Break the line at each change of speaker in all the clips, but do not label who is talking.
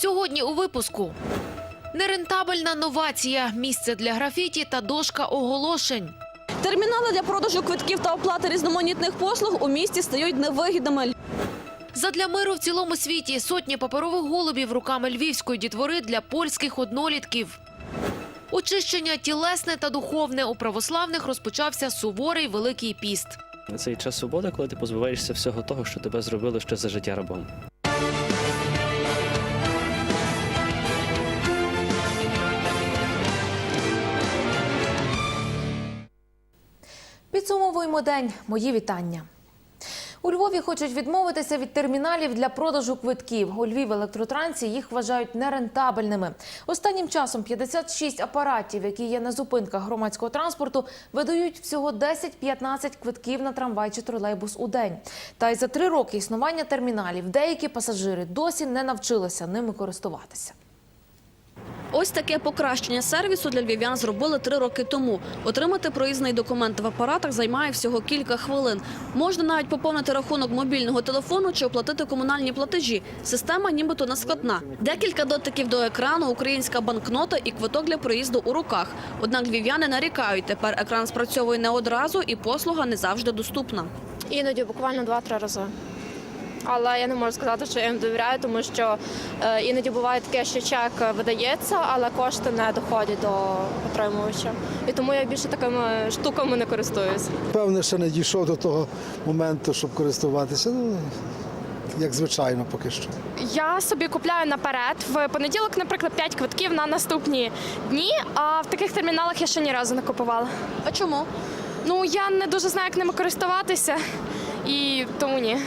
Сьогодні у випуску нерентабельна новація, місце для графіті та дошка оголошень.
Термінали для продажу квитків та оплати різноманітних послуг у місті стають невигідними.
Задля миру в цілому світі сотні паперових голубів руками львівської дітвори для польських однолітків. Очищення тілесне та духовне у православних розпочався суворий великий піст.
Цей час свободи, коли ти позбуваєшся всього того, що тебе зробили ще за життя рабом.
Підсумовуємо день. Мої вітання. У Львові хочуть відмовитися від терміналів для продажу квитків. У Львів електротрансі їх вважають нерентабельними. Останнім часом 56 апаратів, які є на зупинках громадського транспорту, видають всього 10-15 квитків на трамвай чи тролейбус у день. Та й за три роки існування терміналів деякі пасажири досі не навчилися ними користуватися.
Ось таке покращення сервісу для львів'ян зробили три роки тому. Отримати проїзний документ в апаратах займає всього кілька хвилин. Можна навіть поповнити рахунок мобільного телефону чи оплатити комунальні платежі. Система нібито не складна. Декілька дотиків до екрану, українська банкнота і квиток для проїзду у руках. Однак львів'яни нарікають, тепер екран спрацьовує не одразу і послуга не завжди доступна.
Іноді буквально два-три рази. Але я не можу сказати, що я їм довіряю, тому що е, іноді буває таке, що чек видається, але кошти не доходять до отримувача. І тому я більше такими штуками не користуюсь.
Певне, ще не дійшов до того моменту, щоб користуватися. Ну, як звичайно, поки що.
Я собі купляю наперед в понеділок, наприклад, 5 квитків на наступні дні. А в таких терміналах я ще ні разу не купувала.
А чому?
Ну я не дуже знаю, як ними користуватися, і тому ні.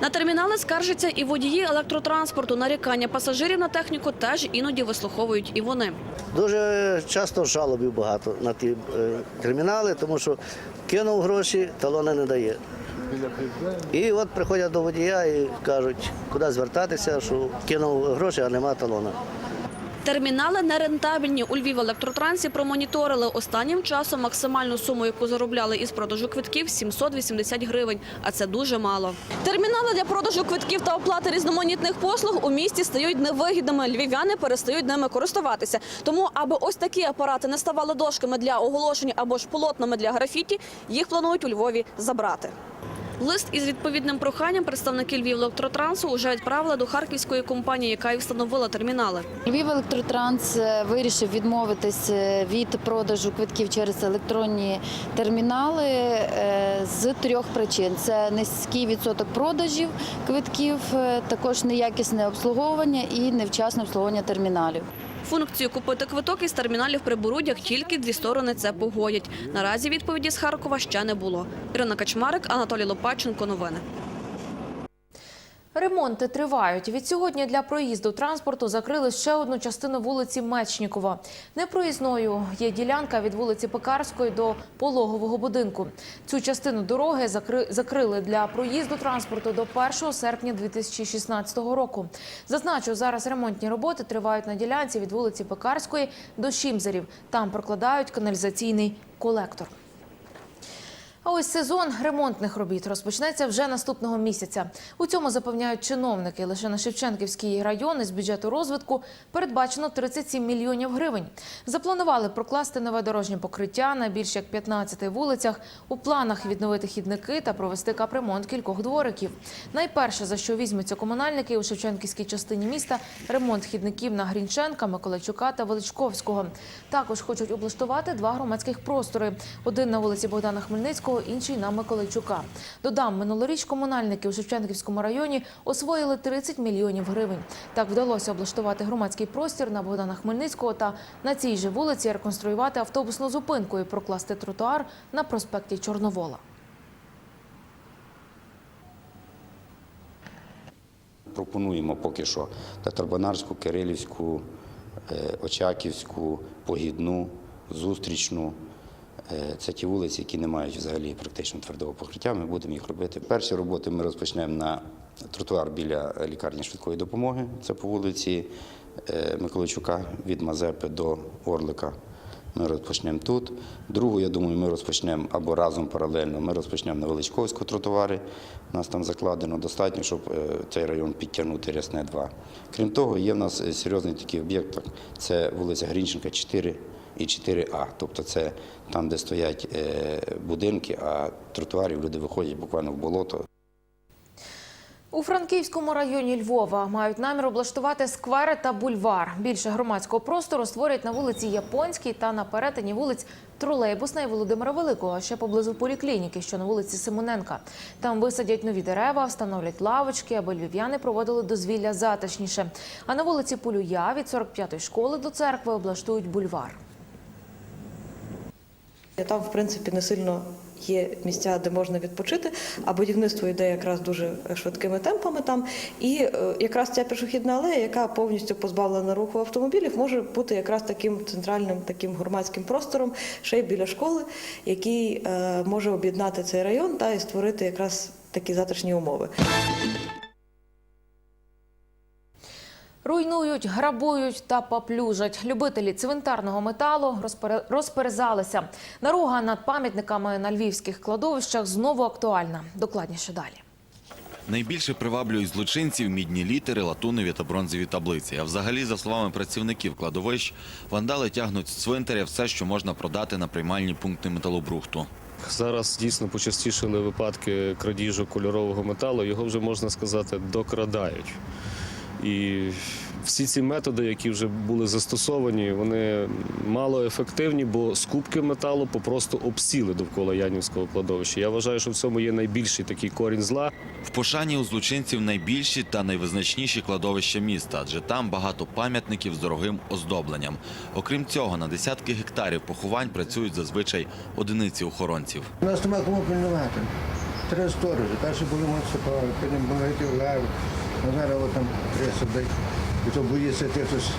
На термінали скаржаться і водії електротранспорту. Нарікання пасажирів на техніку теж іноді вислуховують і вони.
Дуже часто жалобів багато на ті е, термінали, тому що кинув гроші, талони не дає. І от приходять до водія і кажуть, куди звертатися, що кинув гроші, а нема талона.
Термінали нерентабельні. У Львів електротрансі промоніторили останнім часом максимальну суму, яку заробляли із продажу квитків 780 гривень. А це дуже мало. Термінали для продажу квитків та оплати різноманітних послуг у місті стають невигідними. Львів'яни перестають ними користуватися. Тому, аби ось такі апарати не ставали дошками для оголошень або ж полотнами для графіті, їх планують у Львові забрати. Лист із відповідним проханням представники Львів електротрансу вже відправили до харківської компанії, яка і встановила термінали.
Львів Електротранс е, вирішив відмовитись е, від продажу квитків через електронні термінали е, з трьох причин: це низький відсоток продажів квитків, також неякісне обслуговування і невчасне обслуговування терміналів.
Функцію купити квиток із терміналів при Бурудях тільки дві сторони це погодять. Наразі відповіді з Харкова ще не було. Ірина Качмарик, Анатолій Лопаченко. Новини.
Ремонти тривають. Від сьогодні для проїзду транспорту закрили ще одну частину вулиці Мечнікова. Непроїзною є ділянка від вулиці Пекарської до пологового будинку. Цю частину дороги закри- закрили для проїзду транспорту до 1 серпня 2016 року. Зазначу, зараз ремонтні роботи тривають на ділянці від вулиці Пекарської до Шімзерів. Там прокладають каналізаційний колектор. А ось сезон ремонтних робіт розпочнеться вже наступного місяця. У цьому запевняють чиновники. Лише на Шевченківський район із бюджету розвитку передбачено 37 мільйонів гривень. Запланували прокласти нове дорожнє покриття на більш як 15 вулицях. У планах відновити хідники та провести капремонт кількох двориків. Найперше, за що візьмуться комунальники у Шевченківській частині міста, ремонт хідників на Грінченка, Миколайчука та Величковського. Також хочуть облаштувати два громадських простори: один на вулиці Богдана Хмельницького, інший на Миколайчука. Додам, минулоріч комунальники у Шевченківському районі освоїли 30 мільйонів гривень. Так вдалося облаштувати громадський простір на Богдана Хмельницького та на цій же вулиці реконструювати автобусну зупинку і прокласти тротуар на проспекті Чорновола.
Пропонуємо поки що Татарбанарську, Кирилівську, е, Очаківську, Погідну, Зустрічну. Е, Це ті вулиці, які не мають взагалі практично твердого покриття. Ми будемо їх робити. Перші роботи ми розпочнемо на тротуар біля лікарні швидкої допомоги. Це по вулиці е, Миколайчука від Мазепи до Орлика. Ми розпочнемо тут. Другу, я думаю, ми розпочнемо або разом паралельно. Ми розпочнемо на Величковську тротуари. У нас там закладено достатньо, щоб е, цей район підтягнути Рясне 2. Крім того, є в нас серйозний такий об'єкт. Це вулиця Грінченка 4 і 4А. Тобто це там, де стоять е, будинки, а тротуарів люди виходять буквально в болото.
У Франківському районі Львова мають намір облаштувати сквери та бульвар. Більше громадського простору створять на вулиці Японській та на перетині вулиць Тролейбусна і Володимира Великого, ще поблизу поліклініки, що на вулиці Симоненка. Там висадять нові дерева, встановлять лавочки, аби львів'яни проводили дозвілля затишніше. А на вулиці Полюя від 45-ї школи до церкви облаштують бульвар.
Там, в принципі, не сильно є місця, де можна відпочити, а будівництво йде якраз дуже швидкими темпами там. І е, якраз ця пішохідна алея, яка повністю позбавлена руху автомобілів, може бути якраз таким центральним таким громадським простором, ще й біля школи, який е, може об'єднати цей район та і створити якраз такі затишні умови.
Руйнують, грабують та поплюжать. Любителі цвинтарного металу розпере- розперезалися. Наруга над пам'ятниками на львівських кладовищах знову актуальна. Докладніше далі.
Найбільше приваблюють злочинців мідні літери, латунові та бронзові таблиці. А взагалі, за словами працівників кладовищ, вандали тягнуть з цвинтаря все, що можна продати на приймальні пункти металобрухту.
Зараз дійсно почастішили випадки крадіжу кольорового металу. Його вже можна сказати докрадають. І всі ці методи, які вже були застосовані, вони мало ефективні, бо скупки металу попросту обсіли довкола Янівського кладовища. Я вважаю, що в цьому є найбільший такий корінь зла.
В пошані у злочинців найбільші та найвизначніші кладовища міста, адже там багато пам'ятників з дорогим оздобленням. Окрім цього, на десятки гектарів поховань працюють зазвичай одиниці охоронців.
У нас нема кому пильнувати. Три сторожі. Перші були муніципали, потім леві. А от там три. І то боїться тих, хтось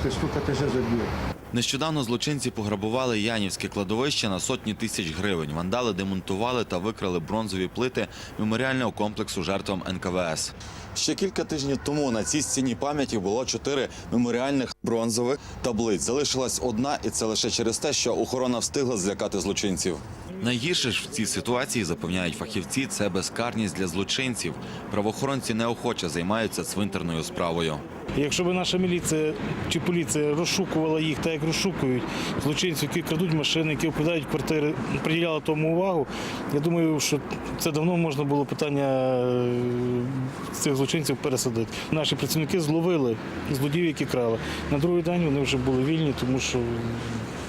хтось стукатися заб'є.
Нещодавно злочинці пограбували Янівське кладовище на сотні тисяч гривень. Вандали демонтували та викрали бронзові плити меморіального комплексу жертвам НКВС.
Ще кілька тижнів тому на цій стіні пам'яті було чотири меморіальних бронзових таблиць. Залишилась одна, і це лише через те, що охорона встигла злякати злочинців.
Найгірше ж в цій ситуації запевняють фахівці. Це безкарність для злочинців. Правоохоронці неохоче займаються цвинтарною справою.
Якщо б наша міліція чи поліція розшукувала їх так, як розшукують злочинців, які крадуть машини, які впадають квартири, приділяла тому увагу, я думаю, що це давно можна було питання е, цих злочинців пересадити. Наші працівники зловили злодіїв, які крали. На другий день вони вже були вільні, тому що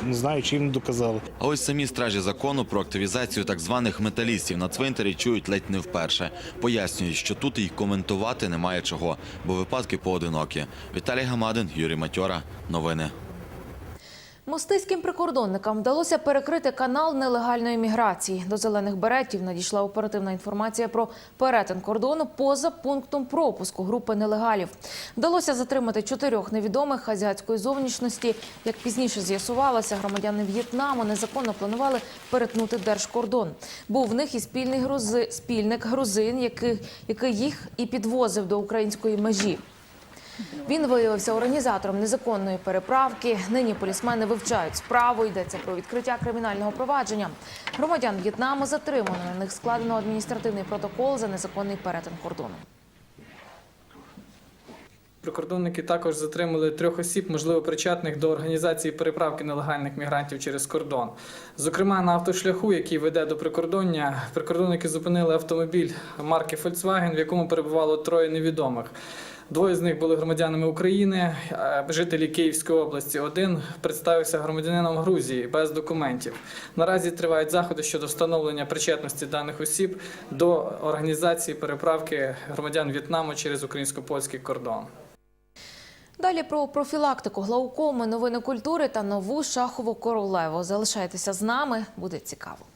не знаю, чи їм доказали.
А ось самі стражі закону про активізацію так званих металістів на цвинтарі чують ледь не вперше. Пояснюють, що тут і коментувати немає чого, бо випадки поодинокі. Віталій Гамадин, Юрій Матьора. Новини.
Мостиським прикордонникам вдалося перекрити канал нелегальної міграції. До зелених беретів надійшла оперативна інформація про перетин кордону поза пунктом пропуску групи нелегалів. Вдалося затримати чотирьох невідомих азіатської зовнішності. Як пізніше з'ясувалося, громадяни В'єтнаму незаконно планували перетнути держкордон. Був в них і спільний грузи, спільник грузин, який, який їх і підвозив до української межі. Він виявився організатором незаконної переправки. Нині полісмени вивчають справу. Йдеться про відкриття кримінального провадження. Громадян В'єтнаму затримано. На них складено адміністративний протокол за незаконний перетин кордону.
Прикордонники також затримали трьох осіб, можливо, причетних до організації переправки нелегальних мігрантів через кордон. Зокрема, на автошляху, який веде до прикордоння, прикордонники зупинили автомобіль марки Volkswagen, в якому перебувало троє невідомих. Двоє з них були громадянами України, е, жителі Київської області. Один представився громадянином Грузії без документів. Наразі тривають заходи щодо встановлення причетності даних осіб до організації переправки громадян В'єтнаму через українсько-польський кордон.
Далі про профілактику глаукоми, новини культури та нову шахову королеву. Залишайтеся з нами, буде цікаво.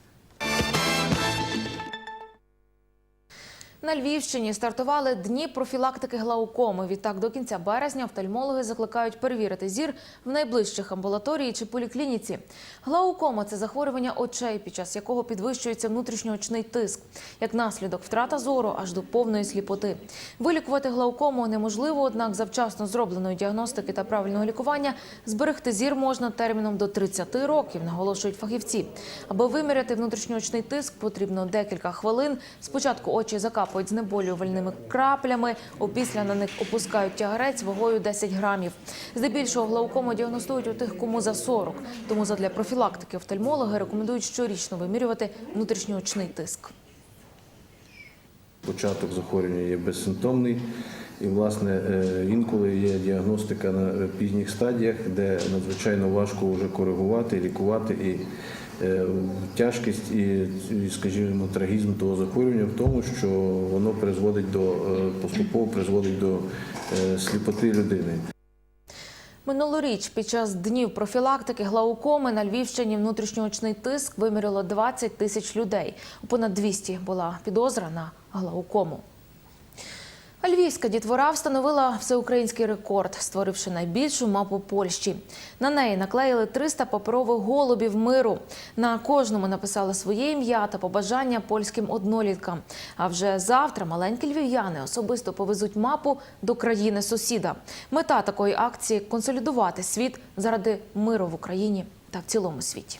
На Львівщині стартували дні профілактики глаукоми. Відтак до кінця березня офтальмологи закликають перевірити зір в найближчих амбулаторії чи поліклініці. Глаукома це захворювання очей, під час якого підвищується внутрішньоочний тиск. Як наслідок втрата зору аж до повної сліпоти. Вилікувати глаукому неможливо, однак завчасно зробленої діагностики та правильного лікування зберегти зір можна терміном до 30 років, наголошують фахівці. Аби виміряти внутрішньоочний тиск, потрібно декілька хвилин. Спочатку очі закапують знеболювальними краплями, опісля на них опускають тягарець вагою 10 грамів. Здебільшого глаукому діагностують у тих, кому за 40. Тому задля профілактики офтальмологи рекомендують щорічно вимірювати внутрішньоочний тиск.
Початок захворювання є безсимптомний, і, власне, е, інколи є діагностика на пізніх стадіях, де надзвичайно важко вже коригувати, лікувати і е, тяжкість і, скажімо, трагізм того захворювання в тому, що воно призводить до е, поступово призводить до е, сліпоти людини.
Минулоріч під час днів профілактики глаукоми на Львівщині внутрішньоочний тиск виміряло 20 тисяч людей. Понад 200 була підозра на глаукому. Львівська дітвора встановила всеукраїнський рекорд, створивши найбільшу мапу Польщі. На неї наклеїли 300 паперових голубів миру. На кожному написали своє ім'я та побажання польським одноліткам. А вже завтра маленькі львів'яни особисто повезуть мапу до країни сусіда. Мета такої акції консолідувати світ заради миру в Україні та в цілому світі.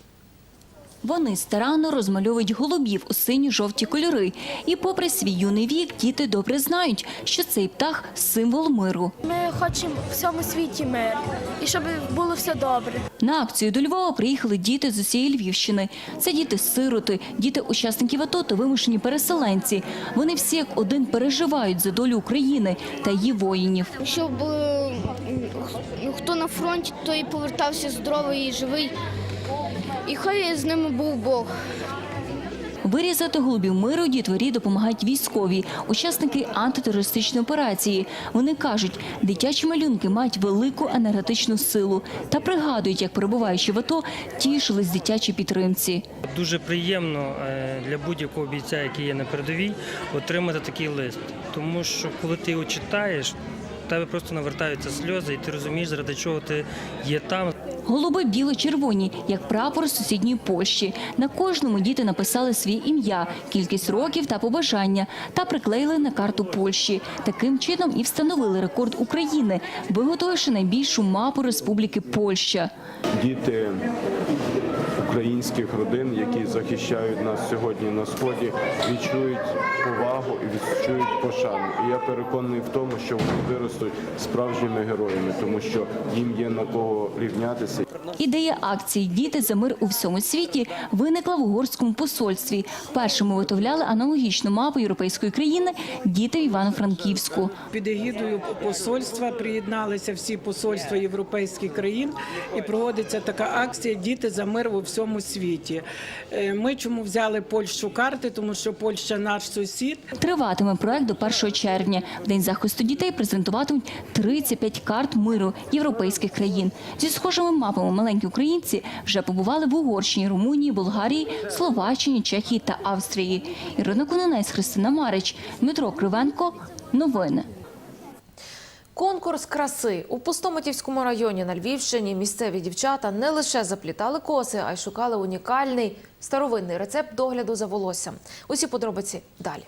Вони старанно розмальовують голубів у сині-жовті кольори. І попри свій юний вік, діти добре знають, що цей птах – символ миру.
Ми хочемо в всьому світі мир і щоб було все добре.
На акцію до Львова приїхали діти з усієї Львівщини. Це діти-сироти, діти учасників АТО та вимушені переселенці. Вони всі як один переживають за долю України та її воїнів.
Щоб е, хто на фронті, той повертався здоровий і живий. І хай з ними був Бог.
Вирізати голубів миру дітворі допомагають військові, учасники антитерористичної операції. Вони кажуть, дитячі малюнки мають велику енергетичну силу та пригадують, як перебуваючи в АТО, тішились дитячій підтримці.
Дуже приємно е, для будь-якого бійця, який є на передовій, отримати такий лист. Тому що коли ти його читаєш, в тебе просто навертаються сльози, і ти розумієш, заради чого ти є там.
Голуби біло-червоні, як прапор сусідньої Польщі. На кожному діти написали своє ім'я, кількість років та побажання та приклеїли на карту Польщі. Таким чином і встановили рекорд України, виготовивши найбільшу мапу Республіки Польща.
діти українських родин, які захищають нас сьогодні на сході, відчують повагу і відчують пошану. І я переконаний в тому, що вони виростуть справжніми героями, тому що їм є на кого рівнятися.
Ідея акції Діти за мир у всьому світі виникла в угорському посольстві. Першими виготовляли аналогічну мапу європейської країни діти в Івано-Франківську.
Під егідою посольства приєдналися всі посольства європейських країн і проводиться така акція Діти за мир у всьому світі. Е, Ми чому взяли Польщу карти, тому що Польща наш сусід.
Триватиме проект до 1 червня. В день захисту дітей презентуватимуть 35 карт миру європейських країн. Зі схожими мапами маленькі українці вже побували в Угорщині, Румунії, Болгарії, Словаччині, Чехії та Австрії. Ірина Кононець, Христина Марич, Дмитро Кривенко. Новини.
Конкурс краси у Пустомотівському районі на Львівщині місцеві дівчата не лише заплітали коси, а й шукали унікальний старовинний рецепт догляду за волоссям. Усі подробиці далі.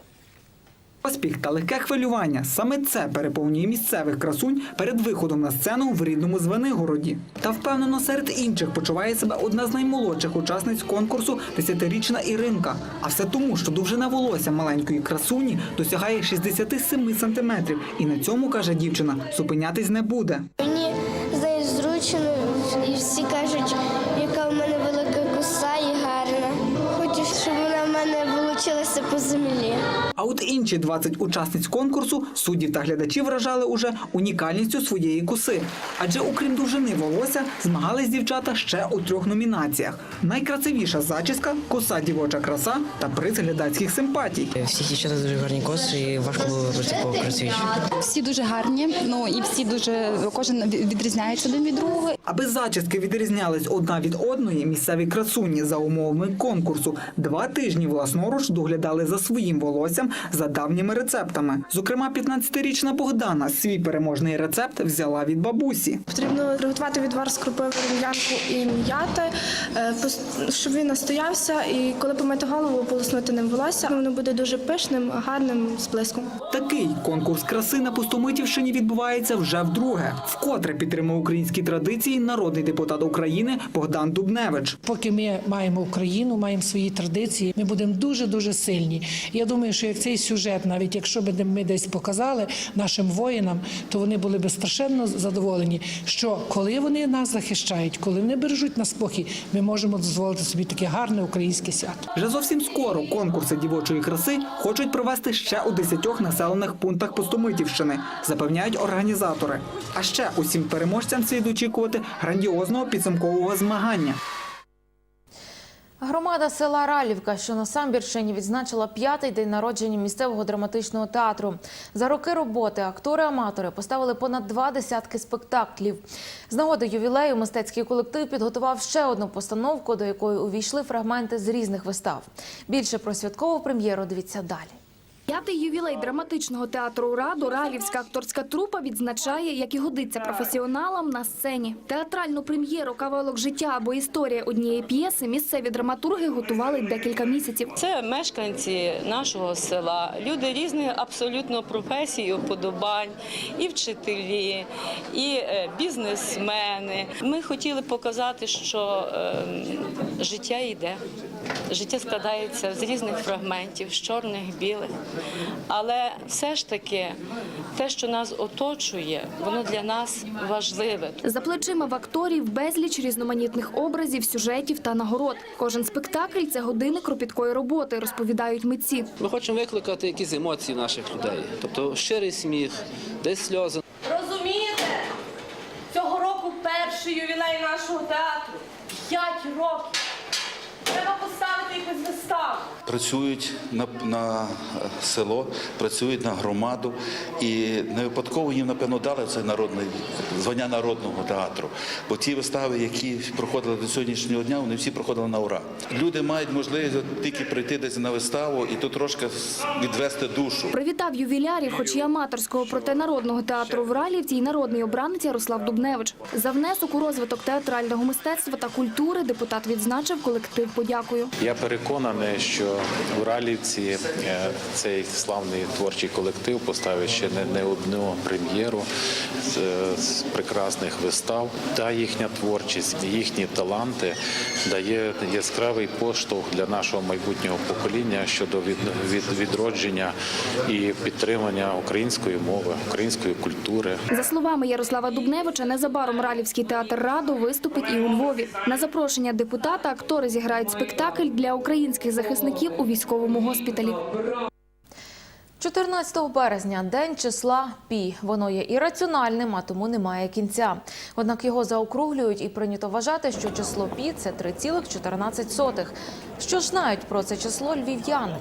Поспіх та легке хвилювання. Саме це переповнює місцевих красунь перед виходом на сцену в рідному Звенигороді. Та впевнено серед інших почуває себе одна з наймолодших учасниць конкурсу десятирічна Іринка. А все тому, що довжина волосся маленької красуні досягає 67 сантиметрів. І на цьому каже дівчина, зупинятись не буде.
Мені зручно, і всі кажуть,
от інші 20 учасниць конкурсу суддів та глядачів вражали уже унікальністю своєї коси. Адже окрім довжини волосся змагались дівчата ще у трьох номінаціях: найкрасивіша зачіска, коса дівоча краса та приз глядацьких симпатій.
Всі дівчата дуже гарні коси, і важко було вибрати кого красивіше.
Всі дуже гарні, ну і всі дуже кожен відрізняється один від другого.
Аби зачіски відрізнялись одна від одної, місцеві красуні за умовами конкурсу два тижні власноруч доглядали за своїм волоссям за давніми рецептами. Зокрема, 15-річна Богдана свій переможний рецепт взяла від бабусі.
Потрібно приготувати відвар з крупи, валер'янку і м'яти, е, щоб він настоявся, і коли помити голову, полоснути ним волосся, воно буде дуже пишним, гарним з блиском.
Такий конкурс краси на Пустомитівщині відбувається вже вдруге. Вкотре підтримує українські традиції народний депутат України Богдан Дубневич.
Поки ми маємо Україну, маємо свої традиції, ми будемо дуже дуже сильні. Я думаю, що як цей сюжет, навіть якщо б ми десь показали нашим воїнам, то вони були б страшенно задоволені, що коли вони нас захищають, коли вони бережуть на спокій, ми можемо дозволити собі таке гарне українське свято.
Вже зовсім скоро конкурси дівочої краси хочуть провести ще у 10 населених пунктах Пустомитівщини, запевняють організатори. А ще усім переможцям слід очікувати грандіозного підсумкового змагання.
Громада села Ралівка, що на Самбірщині, відзначила п'ятий день народження місцевого драматичного театру. За роки роботи актори-аматори поставили понад два десятки спектаклів. З нагоди ювілею мистецький колектив підготував ще одну постановку, до якої увійшли фрагменти з різних вистав. Більше про святкову прем'єру дивіться далі.
П'ятий ювілей драматичного театру «Раду» Ралівська акторська трупа відзначає, як і годиться професіоналам на сцені. Театральну прем'єру «Кавалок життя» або історія однієї п'єси місцеві драматурги готували декілька місяців.
Це мешканці нашого села, люди різних абсолютно професій, уподобань, і вчителі, і е, бізнесмени. Ми хотіли показати, що е, життя йде. Життя складається з різних фрагментів, з чорних, білих. Але все ж таки те, що нас оточує, воно для нас важливе.
За плечима в акторів безліч різноманітних образів, сюжетів та нагород. Кожен спектакль – це години кропіткої роботи, розповідають митці.
Ми хочемо викликати якісь емоції наших людей, тобто щирий сміх, десь сльози.
Розумієте? Цього року перший ювілей нашого театру. П'ять років. Треба поставити якусь виставу.
Працюють на, на е, село, працюють на громаду. І не випадково їм, напевно, дали це народне звання народного театру. Бо ті вистави, які проходили до сьогоднішнього дня, вони всі проходили на ура. Люди мають можливість от тільки прийти десь на виставу і тут трошки відвести душу.
Привітав ювілярів, хоч і аматорського, проте народного театру в Ралівці і народний обранець Ярослав Дубневич. За внесок у розвиток театрального мистецтва та культури депутат відзначив колектив подякою.
Я переконаний, що в Ралівці е, цей славний творчий колектив поставить ще не, одну прем'єру з, прекрасних вистав. Та їхня творчість, їхні таланти дає яскравий поштовх для нашого майбутнього покоління щодо від, від, відродження і підтримання української мови, української культури.
За словами Ярослава Дубневича, незабаром Ралівський театр Раду виступить і у Львові. На запрошення депутата актори зіграють спектакль для українських захисників у військовому госпіталі.
14 березня – день числа пі. Воно є ірраціональним, а тому немає кінця. Однак його заокруглюють і прийнято вважати, що число пі – це 3,14. Що ж знають про це число львів'яни?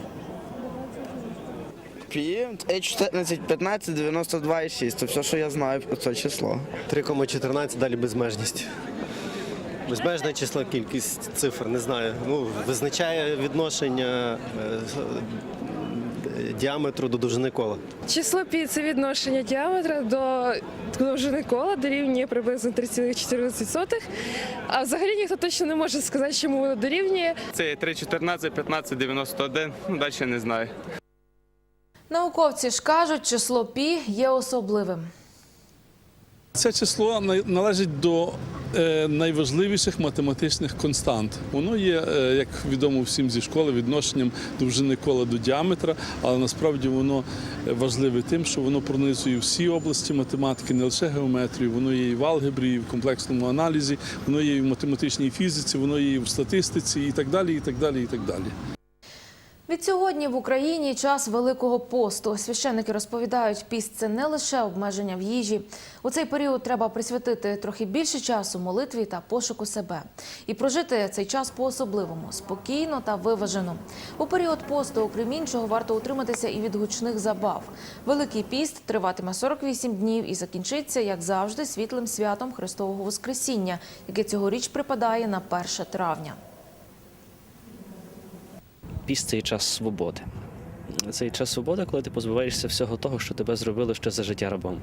Пі 14, 15, 92 і 6. Це все, що я знаю про це число.
3,14 далі безмежність. Безмежне число, кількість цифр, не знаю. Ну, визначає відношення е, діаметру до довжини кола.
Число пі це відношення діаметра до довжини кола дорівнює приблизно 3,14. А взагалі ніхто точно не може сказати, чому воно дорівнює.
Це 3,14, 15, 91, ну далі не знаю.
Науковці ж кажуть, число пі є особливим.
Це число на- належить до е, найважливіших математичних констант. Воно є, е, як відомо всім зі школи, відношенням довжини кола до діаметра, але насправді воно е, важливе тим, що воно пронизує всі області математики, не лише геометрію, воно є і в алгебрі, і в комплексному аналізі, воно є і в математичній фізиці, воно є і в статистиці, і так далі, і так далі, і так далі.
Від сьогодні в Україні час Великого посту. Священники розповідають, піст – це не лише обмеження в їжі. У цей період треба присвятити трохи більше часу молитві та пошуку себе. І прожити цей час по-особливому, спокійно та виважено. У період посту, окрім іншого, варто утриматися і від гучних забав. Великий піст триватиме 48 днів і закінчиться, як завжди, світлим святом Христового Воскресіння, яке цьогоріч припадає на 1 травня.
Піст це час свободи. цей час свободи, коли ти позбуваєшся всього того, що тебе зробили ще за життя рабом.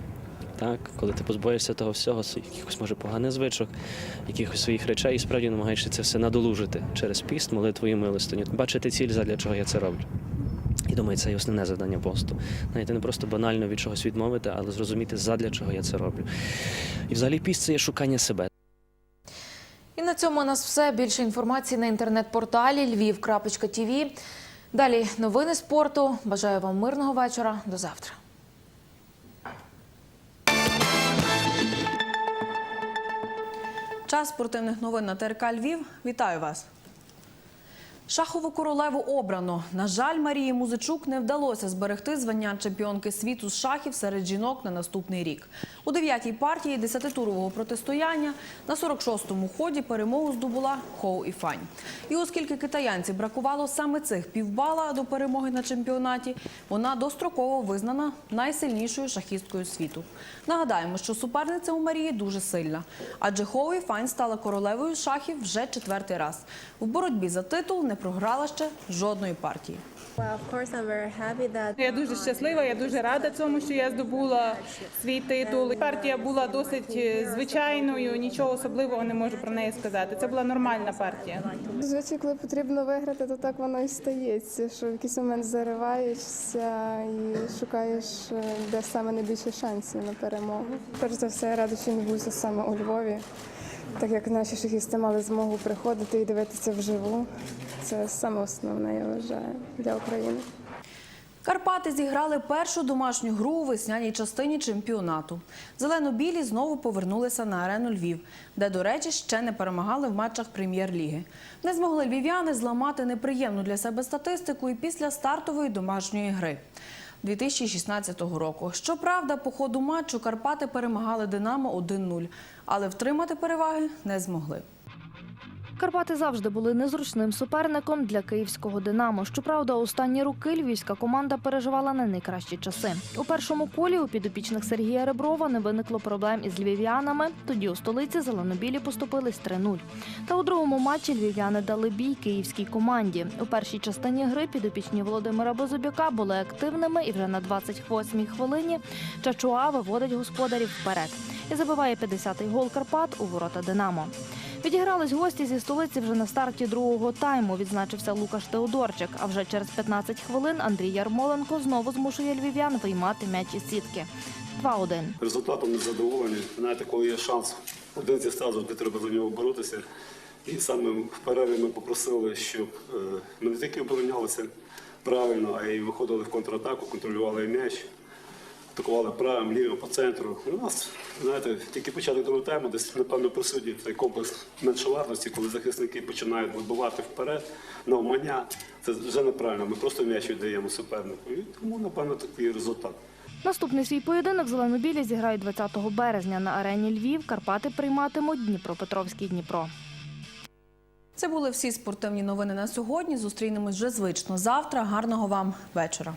Так, коли ти позбуваєшся того всього, якихось може поганих звичок, якихось своїх речей, і справді намагаєшся це все надолужити через піст, молитву і милостиню. Бачити ціль, задля чого я це роблю. І думаю, це і основне завдання посту. Знаєте, не просто банально від чогось відмовити, але зрозуміти, задля чого я це роблю. І взагалі піст це є шукання себе.
Цьому у нас все. Більше інформації на інтернет-порталі львів.тв. Далі новини спорту. Бажаю вам мирного вечора. До завтра.
Час спортивних новин на ТРК Львів. Вітаю вас. Шахову королеву обрано. На жаль, Марії Музичук не вдалося зберегти звання чемпіонки світу з шахів серед жінок на наступний рік. У дев'ятій партії десятитурового протистояння на 46-му ході перемогу здобула Хоу і Фань. І оскільки китаянці бракувало саме цих півбала до перемоги на чемпіонаті, вона достроково визнана найсильнішою шахісткою світу. Нагадаємо, що суперниця у Марії дуже сильна, адже Хоу і Файн стала королевою шахів вже четвертий раз. В боротьбі за титул не програла ще жодної партії.
Я дуже щаслива, я дуже рада цьому, що я здобула свій титул. Партія була досить е, звичайною, нічого особливого не можу про неї сказати. Це була нормальна партія.
Зазвичай, коли потрібно виграти, то так воно і стається, що в якийсь момент зариваєшся і шукаєш, е, де саме найбільше шансів на перемогу. Перш за все, я рада, що він відбувся саме у Львові, так як наші шахісти мали змогу приходити і дивитися вживу. Це саме основне, я вважаю, для України.
Карпати зіграли першу домашню гру у весняній частині чемпіонату. Зелено-білі знову повернулися на арену Львів, де, до речі, ще не перемагали в матчах прем'єр-ліги. Не змогли львів'яни зламати неприємну для себе статистику і після стартової домашньої гри 2016 року. Щоправда, по ходу матчу Карпати перемагали Динамо 1-0, але втримати переваги не змогли.
Карпати завжди були незручним суперником для київського Динамо. Щоправда, останні роки львівська команда переживала не найкращі часи. У першому колі у підопічних Сергія Реброва не виникло проблем із львів'янами. Тоді у столиці зеленобілі поступились 3-0. Та у другому матчі львів'яни дали бій київській команді. У першій частині гри підопічні Володимира Безубяка були активними, і вже на 28-й хвилині Чачуа виводить господарів вперед і забиває 50-й гол Карпат у ворота Динамо. Відігрались гості зі столиці вже на старті другого тайму. Відзначився Лукаш Теодорчик. А вже через 15 хвилин Андрій Ярмоленко знову змушує львів'ян виймати м'яч із сітки. 2-1.
Результатом не задоволені. Знаєте, коли є шанс один зі стазу, де треба за нього боротися. І саме в перерві ми попросили, щоб е, ми не тільки оборонялися правильно, а й виходили в контратаку, контролювали м'яч, атакували правим, лівим по центру. І у нас, знаєте, тільки початок другого тайму, десь, напевно, присутній цей комплекс меншовартості, коли захисники починають вибивати вперед, навмання. Це вже неправильно. Ми просто м'яч віддаємо супернику. І тому, напевно, такий результат.
Наступний свій поєдинок зеленобілі зіграють 20 березня на арені Львів. Карпати прийматимуть Дніпропетровський Дніпро.
Це були всі спортивні новини на сьогодні. Зустрінемось вже звично завтра. Гарного вам вечора.